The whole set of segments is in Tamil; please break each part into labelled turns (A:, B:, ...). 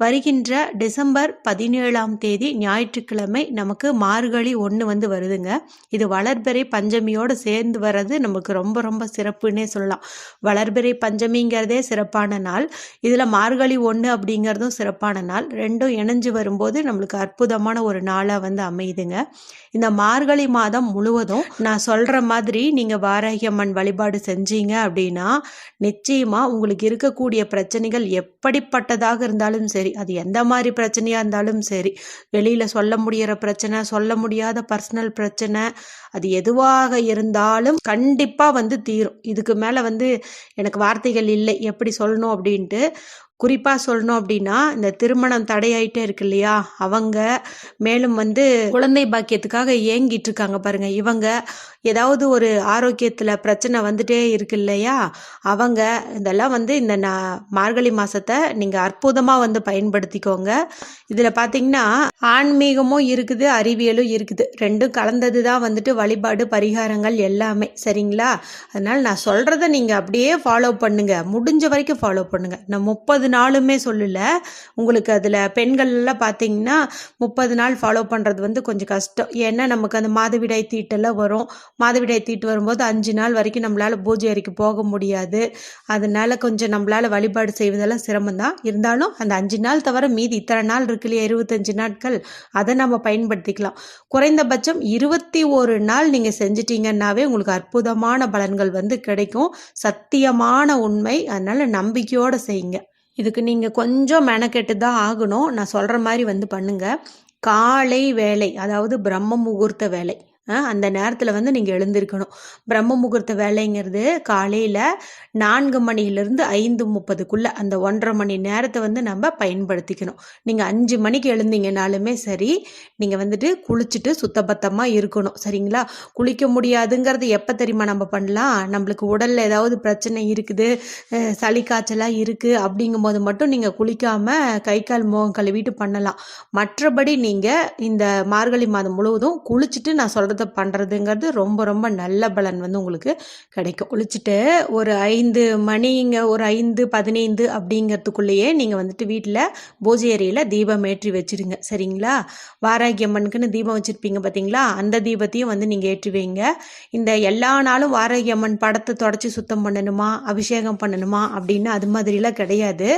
A: வருகின்ற டிசம்பர் பதினேழாம் தேதி ஞாயிற்றுக்கிழமை நமக்கு மார்கழி ஒன்று வந்து வருதுங்க. இது வளர்பிறை பஞ்சமியோடு சேர்ந்து வர்றது நமக்கு ரொம்ப ரொம்ப சிறப்புன்னே சொல்லலாம். வளர்பிறை பஞ்சமிங்கிறதே சிறப்பான நாள். இதில் மார்கழி ஒன்று அப்படிங்கிறதும் சிறப்பான நாள். ரெண்டும் இணைஞ்சு வரும்போது நம்மளுக்கு அற்புதமான ஒரு நாளாக வந்து அமையுதுங்க. இந்த மார்கழி மாதம் முழுவதும் நான் சொல்கிற மாதிரி நீங்கள் வாராகியம்மன் வழிபாடு செஞ்சீங்க அப்படின்னா நிச்சயமாக உங்களுக்கு இருக்கக்கூடிய பிரச்சனைகள் எப்படிப்பட்டதாக இருந்தாலும் சரி அது எந்த மாதிரி பிரச்சனையாக இருந்தாலும் சரி. வெளியில் சொல்ல முடியிற பிரச்சனை சொல்ல முடியாத பர்சனல் பிரச்சனை அது எதுவாக இருந்தாலும் கண்டிப்பாக வந்து தீரும். இதுக்கு மேலே வந்து எனக்கு வார்த்தைகள் இல்லை எப்படி சொல்லணும் அப்படின்ட்டு குறிப்பாக சொல்லணும் அப்படின்னா இந்த திருமணம் தடையாயிட்டே இருக்கு இல்லையா? அவங்க மேலும் வந்து குழந்தை பாக்கியத்துக்காக ஏங்கிட்டு இருக்காங்க பாருங்க. இவங்க ஏதாவது ஒரு ஆரோக்கியத்தில் பிரச்சனை வந்துட்டே இருக்கு இல்லையா? அவங்க இதெல்லாம் வந்து இந்த ந மார்கழி மாதத்தை நீங்கள் அற்புதமாக வந்து பயன்படுத்திக்கோங்க. இதில் பார்த்தீங்கன்னா ஆன்மீகமும் இருக்குது அறிவியலும் இருக்குது. ரெண்டும் கலந்தது தான் வந்துட்டு வழிபாடு பரிகாரங்கள் எல்லாமே. சரிங்களா? அதனால் நான் சொல்கிறத நீங்கள் அப்படியே ஃபாலோ பண்ணுங்கள் முடிஞ்ச வரைக்கும் ஃபாலோ பண்ணுங்கள் நான் முப்பது நாளுமே சொல்லலை. உங்களுக்கு அதில் பெண்கள்லாம் பார்த்தீங்கன்னா முப்பது நாள் ஃபாலோ பண்ணுறது வந்து கொஞ்சம் கஷ்டம். ஏன்னா நமக்கு அந்த மாதவிடாய் தீட்டெல்லாம் வரும். மாதவிடாய் தீட்டு வரும்போது அஞ்சு நாள் வரைக்கும் நம்மளால் பூஜை அறைக்கு போக முடியாது. அதனால கொஞ்சம் நம்மளால் வழிபாடு செய்வதெல்லாம் சிரமம் தான் இருந்தாலும் அந்த அஞ்சு நாள் தவிர மீதி இத்தனை நாள் இருக்கு இல்லையா இருபத்தஞ்சு நாட்கள் அதை நம்ம பயன்படுத்திக்கலாம். குறைந்தபட்சம் இருபத்தி ஒரு நாள் நீங்கள் செஞ்சிட்டீங்கன்னாவே உங்களுக்கு அற்புதமான பலன்கள் வந்து கிடைக்கும். சத்தியமான உண்மை. அதனால் நம்பிக்கையோடு செய்யுங்க. இதுக்கு நீங்கள் கொஞ்சம் மெனக்கெட்டு தான் ஆகணும். நான் சொல்கிற மாதிரி வந்து பண்ணுங்கள் காலை வேலை அதாவது பிரம்ம முகூர்த்த வேலை. அந்த நேரத்தில் வந்து நீங்கள் எழுந்திருக்கணும். பிரம்ம முகூர்த்த வேலைங்கிறது காலையில் நான்கு மணியிலிருந்து ஐந்து முப்பதுக்குள்ளே அந்த ஒன்றரை மணி நேரத்தை வந்து நம்ம பயன்படுத்திக்கணும். நீங்கள் அஞ்சு மணிக்கு எழுந்தீங்கனாலுமே சரி நீங்கள் வந்துட்டு குளிச்சுட்டு சுத்தபத்தமாக இருக்கணும். சரிங்களா? குளிக்க முடியாதுங்கிறது எப்போ தெரியுமா நம்ம பண்ணலாம்? நம்மளுக்கு உடலில் ஏதாவது பிரச்சனை இருக்குது சளி காய்ச்சலாக இருக்குது அப்படிங்கும்போது மட்டும் நீங்கள் குளிக்காமல் கை கால் முகம் கழுவிட்டு பண்ணலாம். மற்றபடி நீங்கள் இந்த மார்கழி மாதம் முழுவதும் குளிச்சுட்டு நான் சொல்கிறது விரதத்தை பண்ணுறதுங்கிறது ரொம்ப ரொம்ப நல்ல பலன் வந்து உங்களுக்கு கிடைக்கும். குளிச்சுட்டு ஒரு ஐந்து மணிங்க ஒரு ஐந்து பதினைந்து அப்படிங்கிறதுக்குள்ளேயே நீங்கள் வந்துட்டு வீட்டில் பூஜை அறையில் தீபம் ஏற்றி வச்சுருங்க. சரிங்களா? வாராகி அம்மனுக்குன்னு தீபம் வச்சுருப்பீங்க பார்த்தீங்களா அந்த தீபத்தையும் வந்து நீங்கள் ஏற்றி வைங்க. இந்த எல்லா நாளும் வாராகி அம்மன் படத்தை தொடச்சி சுத்தம் பண்ணணுமா? அபிஷேகம் பண்ணணுமா? அப்படின்னு அது மாதிரிலாம் கிடையாது.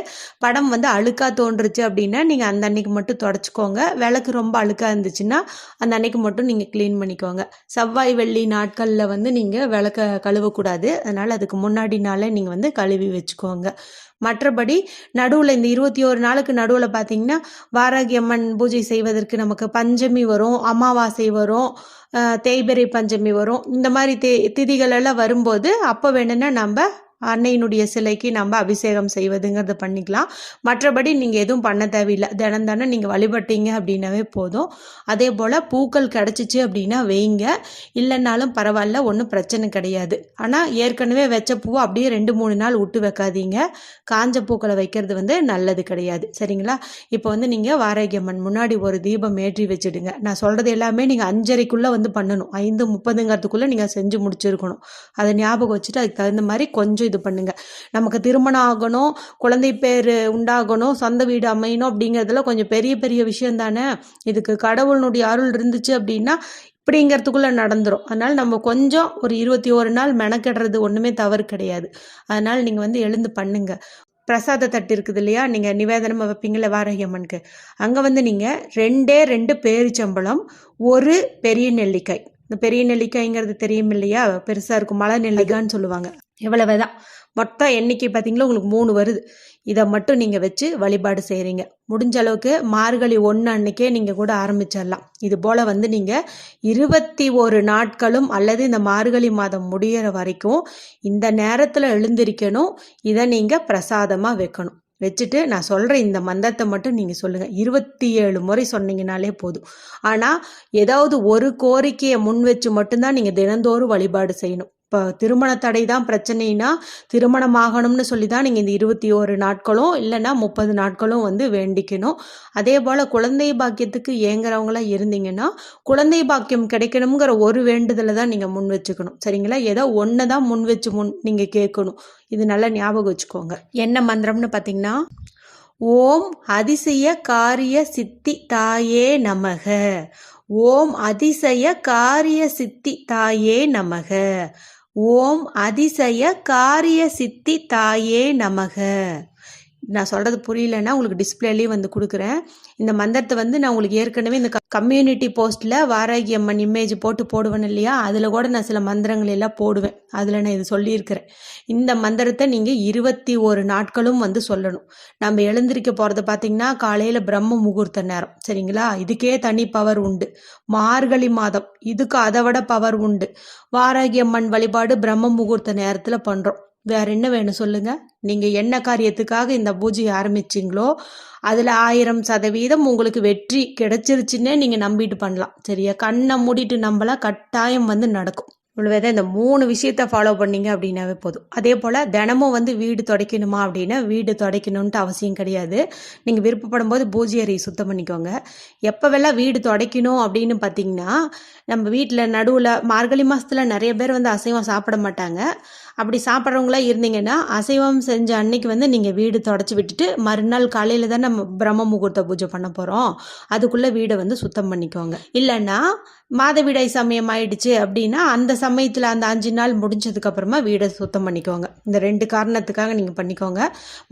A: படம் வந்து அழுக்காக தோன்றுச்சு அப்படின்னா நீங்கள் அந்த அன்னைக்கு மட்டும் தொடச்சிக்கோங்க. விளக்கு ரொம்ப அழுக்காக இருந்துச்சுன்னா அந்த அன்னைக்கு மட்டும் நீங்கள் க்ளீன் பண்ணிக்கோங்க. வச்சுக்கோங்க. செவ்வாய் வெள்ளி நாட்களில் வந்து நீங்கள் விளக்க கழுவக்கூடாது. அதனால் அதுக்கு முன்னாடி நாளே நீங்கள் வந்து கழுவி வச்சுக்கோங்க. மற்றபடி நடுவில் இந்த இருபத்தி ஒரு நாளுக்கு நடுவில் பார்த்தீங்கன்னா வாராகி அம்மன் பூஜை செய்வதற்கு நமக்கு பஞ்சமி வரும் அமாவாசை வரும் தேய்பிரை பஞ்சமி வரும். இந்த மாதிரி தே திதிகள் எல்லாம் வரும்போது அப்போ வேணும்னா நம்ம அன்னையினுடைய சிலைக்கு நம்ம அபிஷேகம் செய்வதுங்கிறத பண்ணிக்கலாம். மற்றபடி நீங்கள் எதுவும் பண்ண தேவையில்லை. தினம் தானே நீங்கள் வழிபட்டீங்க அப்படின்னாவே போதும். அதே போல் பூக்கள் கிடச்சிச்சு அப்படின்னா வைங்க. இல்லைன்னாலும் பரவாயில்ல ஒன்றும் பிரச்சனை கிடையாது. ஆனால் ஏற்கனவே வச்ச பூவை அப்படியே ரெண்டு மூணு நாள் விட்டு வைக்காதீங்க. காஞ்ச பூக்களை வைக்கிறது வந்து நல்லது கிடையாது. சரிங்களா? இப்போ வந்து நீங்கள் வாராகியம்மன் முன்னாடி ஒரு தீபம் ஏற்றி வச்சுடுங்க. நான் சொல்கிறது எல்லாமே நீங்கள் அஞ்சரைக்குள்ளே வந்து பண்ணணும். ஐந்து முப்பதுங்கிறதுக்குள்ளே நீங்கள் செஞ்சு முடிச்சிருக்கணும். அதை ஞாபகம் வச்சுட்டு அதுக்கு தகுந்த மாதிரி கொஞ்சம் இது பண்ணுங்க. நமக்கு திருமணம் ஆகணும் குழந்தை பேர் உண்டாகணும் சொந்த வீடு அமையணும் அப்படிங்கிறதுல கொஞ்சம் பெரிய பெரிய விஷயம் தானே? இதுக்கு கடவுளுடைய அருள் இருந்துச்சு அப்படின்னா இப்படிங்கிறதுக்குள்ளே நடந்துடும் அதனால் நம்ம கொஞ்சம் ஒரு இருபத்தி ஒரு நாள் மெனக்கெடுறது ஒன்றுமே தவறு கிடையாது. அதனால் நீங்கள் வந்து எழுந்து பண்ணுங்க. பிரசாத தட்டு இருக்குது இல்லையா? நீங்கள் நிவேதனமாக வைப்பீங்களே வாரகி அம்மனுக்கு. அங்கே வந்து நீங்கள் ரெண்டே ரெண்டு பேரிச்சம்பளம் ஒரு பெரிய நெல்லிக்காய். இந்த பெரிய நெல்லிக்காய்ங்கிறது தெரியும் இல்லையா பெருசாக இருக்கும் மலை நெல்லிக்காய்ன்னு சொல்லுவாங்க. இவ்வளவுதான் மொத்தம் எண்ணிக்கை பார்த்தீங்களா? உங்களுக்கு மூணு வருது. இதை மட்டும் நீங்கள் வச்சு வழிபாடு செய்கிறீங்க முடிஞ்ச அளவுக்கு மார்கழி ஒன்று அன்னைக்கே நீங்கள் கூட ஆரம்பிச்சிடலாம். இது போல் வந்து நீங்கள் இருபத்தி ஒரு நாட்களும் அல்லது இந்த மார்கழி மாதம் முடிகிற வரைக்கும் இந்த நேரத்தில் எழுந்திருக்கணும். இதை நீங்கள் பிரசாதமாக வைக்கணும். வச்சுட்டு நான் சொல்கிற இந்த மந்தத்தை மட்டும் நீங்கள் சொல்லுங்கள் இருபத்தி ஏழு முறை சொன்னீங்கனாலே போதும். ஆனால் ஏதாவது ஒரு கோரிக்கையை முன் வச்சு மட்டும்தான் நீங்கள் தினந்தோறும் வழிபாடு செய்யணும். இப்போ திருமண தடை தான் பிரச்சனைனா திருமணம் ஆகணும்னு சொல்லி தான் நீங்கள் இந்த இருபத்தி ஓரு நாட்களும் இல்லைன்னா முப்பது நாட்களும் வந்து வேண்டிக்கணும். அதே போல் குழந்தை பாக்கியத்துக்கு ஏங்குறவங்களாம் இருந்தீங்கன்னா குழந்தை பாக்கியம் கிடைக்கணுங்கிற ஒரு வேண்டுதலை தான் நீங்கள் முன் வச்சுக்கணும். சரிங்களா? ஏதோ ஒன்று தான் முன் வச்சு முன் நீங்கள் கேட்கணும். இது நல்லா ஞாபகம் வச்சுக்கோங்க. என்ன மந்திரம்னு பார்த்தீங்கன்னா ஓம் அதிசய காரிய சித்தி தாயே நமக. ஓம் அதிசய காரிய சித்தி தாயே நமக. ஓம் அதிசய காரிய சித்தி தாயே நமக. நான் சொல்கிறது புரியலன்னா உங்களுக்கு டிஸ்பிளேலேயும் வந்து கொடுக்குறேன். இந்த மந்திரத்தை வந்து நான் உங்களுக்கு ஏற்கனவே இந்த கம்யூனிட்டி போஸ்ட்டில் வாராகி அம்மன் இமேஜ் போட்டு போடுவேன் இல்லையா? அதில் கூட நான் சில மந்திரங்கள் எல்லாம் போடுவேன். அதில் நான் இது சொல்லியிருக்கிறேன். இந்த மந்திரத்தை நீங்கள் இருபத்தி ஒரு நாட்களும் வந்து சொல்லணும். நம்ம எழுந்திருக்க போகிறத பார்த்தீங்கன்னா காலையில் பிரம்ம முகூர்த்த நேரம். சரிங்களா? இதுக்கே தனி பவர் உண்டு. மார்கழி மாதம். இதுக்கு அதை விட பவர் உண்டு. வாராகி அம்மன் வழிபாடு பிரம்ம முகூர்த்த நேரத்தில் பண்ணுறோம் வேற என்ன வேணும் சொல்லுங்க. நீங்க என்ன காரியத்துக்காக இந்த பூஜையை ஆரம்பிச்சிங்களோ அதுல ஆயிரம் சதவீதம் உங்களுக்கு வெற்றி கிடைச்சிருச்சுன்னே நீங்க நம்பிட்டு பண்ணலாம். சரியா? கண்ணை மூடிட்டு நம்பலாம் கட்டாயம் வந்து நடக்கும். இவ்வளோதான் இந்த மூணு விஷயத்த ஃபாலோ பண்ணீங்க அப்படின்னாவே போதும். அதே போல் தினமும் வந்து வீடு துடைக்கணுமா அப்படின்னா வீடு துடைக்கணுன்ட்டு அவசியம் கிடையாது. நீங்கள் விருப்பப்படும் போது பூஜை அறை சுத்தம் பண்ணிக்கோங்க. எப்போவெல்லாம் வீடு துடைக்கணும் அப்படின்னு பார்த்தீங்கன்னா நம்ம வீட்டில் நடுவில் மார்கழி மாதத்தில் நிறைய பேர் வந்து அசைவம் சாப்பிட மாட்டாங்க. அப்படி சாப்பிட்றவங்களா இருந்தீங்கன்னா அசைவம் செஞ்ச அன்னைக்கு வந்து நீங்கள் வீடு தொடச்சி விட்டுட்டு மறுநாள் காலையில் தான் நம்ம பிரம்ம முகூர்த்த பூஜை பண்ண போகிறோம் அதுக்குள்ளே வீடை வந்து சுத்தம் பண்ணிக்கோங்க. இல்லைன்னா மாதவிடாய் சமயம் ஆயிடுச்சு அப்படின்னா அந்த சமயத்தில் அந்த அஞ்சு நாள் முடிஞ்சதுக்கப்புறமா வீடை சுத்தம் பண்ணிக்கோங்க. இந்த ரெண்டு காரணத்துக்காக நீங்கள் பண்ணிக்கோங்க.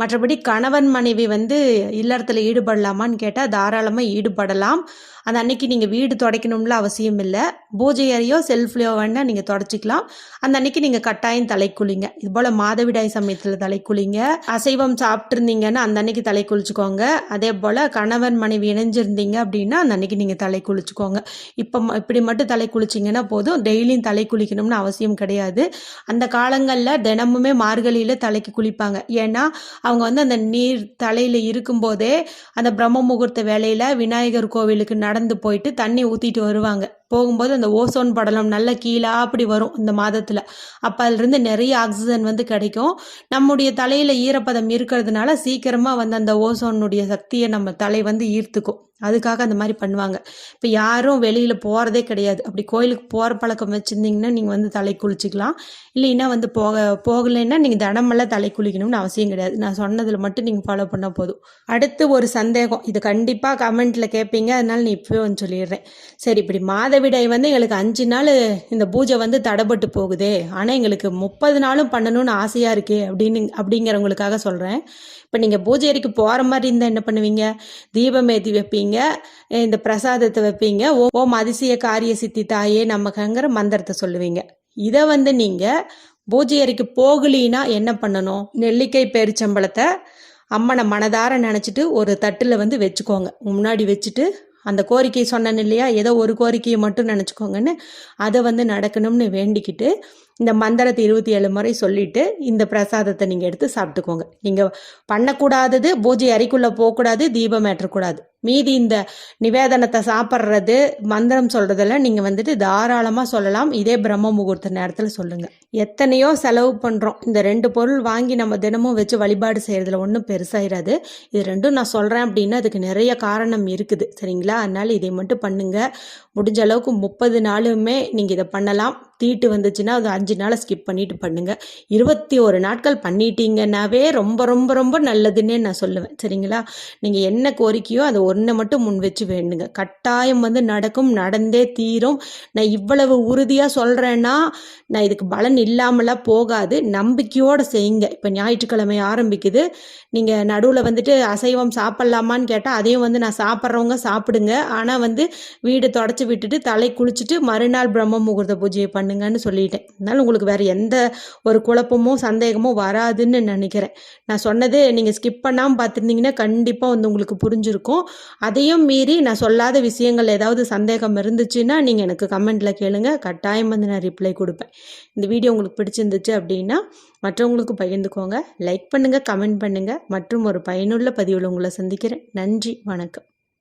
A: மற்றபடி கணவன் மனைவி வந்து இல்லறத்தில் ஈடுபடலாமான்னு கேட்டால் தாராளமாக ஈடுபடலாம். அந்த அன்னைக்கு நீங்கள் வீடு துடைக்கணும்ல அவசியம் இல்லை. பூஜை அறையோ செல்ஃப்லையோ வேணால் நீங்கள் தொடச்சிக்கலாம். அந்த அன்னைக்கு நீங்கள் கட்டாயம் தலை குளிங்க. இது போல் மாதவிடாய் சமயத்தில் தலை குளிங்க. அசைவம் சாப்பிட்ருந்தீங்கன்னா அந்த அன்னைக்கு தலை குளிச்சுக்கோங்க. அதே போல் கணவன் மனைவி இணைஞ்சிருந்தீங்க அப்படின்னா அந்த அன்னைக்கு நீங்கள் தலை குளிச்சுக்கோங்க. இப்போ இப்படி மட்டும் தலை குளிச்சிங்கன்னா போதும். டெய்லியும் தலை குளிக்கணும்னு அவசியம் கிடையாது. அந்த காலங்களில் தினமுமே மார்கழியில் தலைக்கு குளிப்பாங்க. ஏன்னா அவங்க வந்து அந்த நீர் தலையில் இருக்கும்போதே அந்த பிரம்ம முகூர்த்த வேலையில் விநாயகர் கோவிலுக்கு நடந்து போயிட்டு தண்ணி ஊற்றிட்டு வருவாங்க. போகும்போது அந்த ஓசோன் படலம் நல்ல கீழே அப்படி வரும் இந்த மாதத்தில். அப்போ அதுலேருந்து நிறைய ஆக்சிஜன் வந்து கிடைக்கும். நம்முடைய தலையில் ஈரப்பதம் இருக்கிறதுனால சீக்கிரமாக வந்து அந்த ஓசோனுடைய சக்தியை நம்ம தலை வந்து ஈர்த்துக்கும். அதுக்காக அந்த மாதிரி பண்ணுவாங்க. இப்போ யாரும் வெளியில் போகிறதே கிடையாது. அப்படி கோயிலுக்கு போகிற பழக்கம் வச்சுருந்தீங்கன்னா நீங்கள் வந்து தலை குளிச்சிக்கலாம். இல்லைன்னா வந்து போக போகலைன்னா நீங்கள் தினமெல்லாம் தலை குளிக்கணும்னு அவசியம் கிடையாது. நான் சொன்னதில் மட்டும் நீங்கள் ஃபாலோ பண்ணால் போதும். அடுத்து ஒரு சந்தேகம். இது கண்டிப்பாக கமெண்ட்டில் கேட்பீங்க. அதனால நீ இப்போவே வந்து சொல்லிடுறேன். சரி இப்படி மாதவிடாய் வந்து எங்களுக்கு அஞ்சு நாள் இந்த பூஜை வந்து தடைப்பட்டு போகுதே. ஆனால் எங்களுக்கு முப்பது நாளும் பண்ணணும்னு ஆசையாக இருக்கே அப்படின்னு அப்படிங்கிறவங்களுக்காக சொல்கிறேன் இப்போ நீங்கள் பூஜை வரைக்கும் போகிற மாதிரி இருந்தால் என்ன பண்ணுவீங்க? தீபம் ஏற்றி வைப்பீங்க. இந்த பிரசாதத்தை வைப்பீங்க. ஓம் அதிசய காரிய சித்தி தாயே நமக்குங்கிற மந்திரத்தை சொல்லுவீங்க. இதை வந்து நீங்கள் பூஜை அறைக்கு போகலினா என்ன பண்ணணும்? நெல்லிக்கை பேரிச்சம்பளத்தை அம்மனை மனதார நினச்சிட்டு ஒரு தட்டில் வந்து வச்சுக்கோங்க. முன்னாடி வச்சுட்டு அந்த கோரிக்கை சொன்னேன் இல்லையா? ஏதோ ஒரு கோரிக்கையை மட்டும் நினச்சிக்கோங்கன்னு அதை வந்து நடக்கணும்னு வேண்டிக்கிட்டு இந்த மந்திரத்தை இருபத்தி ஏழு முறை சொல்லிட்டு இந்த பிரசாதத்தை நீங்கள் எடுத்து சாப்பிட்டுக்கோங்க. நீங்கள் பண்ணக்கூடாதது பூஜை அறைக்குள்ளே போகக்கூடாது தீபம் ஏற்றக்கூடாது. மீதி இந்த நிவேதனத்தை சாப்பிட்றது மந்திரம் சொல்கிறதெல்லாம் நீங்கள் வந்துட்டு தாராளமாக சொல்லலாம். இதே பிரம்ம முகூர்த்த நேரத்தில் சொல்லுங்கள் எத்தனையோ செலவு பண்ணுறோம் இந்த ரெண்டு பொருள் வாங்கி நம்ம தினமும் வச்சு வழிபாடு செய்கிறதுல ஒன்றும் பெருசாயிராது. இது ரெண்டும் நான் சொல்கிறேன் அப்படின்னா அதுக்கு நிறைய காரணம் இருக்குது. சரிங்களா? அதனால் இதை மட்டும் பண்ணுங்கள் முடிஞ்ச அளவுக்கு முப்பது நாளுமே நீங்கள் இதை பண்ணலாம். தீட்டு வந்துச்சுன்னா அது அஞ்சு நாளை ஸ்கிப் பண்ணிட்டு பண்ணுங்கள் இருபத்தி ஒரு நாட்கள் பண்ணிட்டீங்கன்னாவே ரொம்ப ரொம்ப ரொம்ப நல்லதுன்னே நான் சொல்லுவேன். சரிங்களா? நீங்கள் என்ன கோரிக்கையோ அதை ஒன்றை மட்டும் முன் வச்சு வேணுங்க கட்டாயம் வந்து நடக்கும் நடந்தே தீரும். நான் இவ்வளவு உறுதியாக சொல்கிறேன்னா நான் இதுக்கு பலன் இல்லாமலாம் போகாது. நம்பிக்கையோடு செய்யுங்க. இப்போ ஞாயிற்றுக்கிழமை ஆரம்பிக்குது. நீங்கள் நடுவில் வந்துட்டு அசைவம் சாப்பிட்லாமான்னு கேட்டால் அதையும் வந்து நான் சாப்பிட்றவங்க சாப்பிடுங்க. ஆனால் வந்து வீடு தொடச்சி விட்டுட்டு தலை குளிச்சுட்டு மறுநாள் பிரம்ம முகூர்த்த பூஜையை பண்ணுங்கன்னு சொல்லிட்டேன். அதனால் உங்களுக்கு வேறு எந்த ஒரு குழப்பமோ சந்தேகமோ வராதுன்னு நினைக்கிறேன். நான் சொன்னது நீங்கள் ஸ்கிப் பண்ணாமல் பார்த்துருந்தீங்கன்னா கண்டிப்பாக வந்து உங்களுக்கு புரிஞ்சிருக்கும். அதையும் மீறி நான் சொல்லாத விஷயங்கள் ஏதாவது சந்தேகம் இருந்துச்சுன்னா நீங்கள் எனக்கு கமெண்ட்டில் கேளுங்க. கட்டாயம் வந்து நான் ரிப்ளை கொடுப்பேன். இந்த வீடியோ உங்களுக்கு பிடிச்சிருந்துச்சு அப்படின்னா மற்றவங்களுக்கு பகிர்ந்துக்கோங்க. லைக் பண்ணுங்கள் கமெண்ட் பண்ணுங்கள் மற்றும் ஒரு பயனுள்ள பதிவில் உங்களை சந்திக்கிறேன். நன்றி வணக்கம்.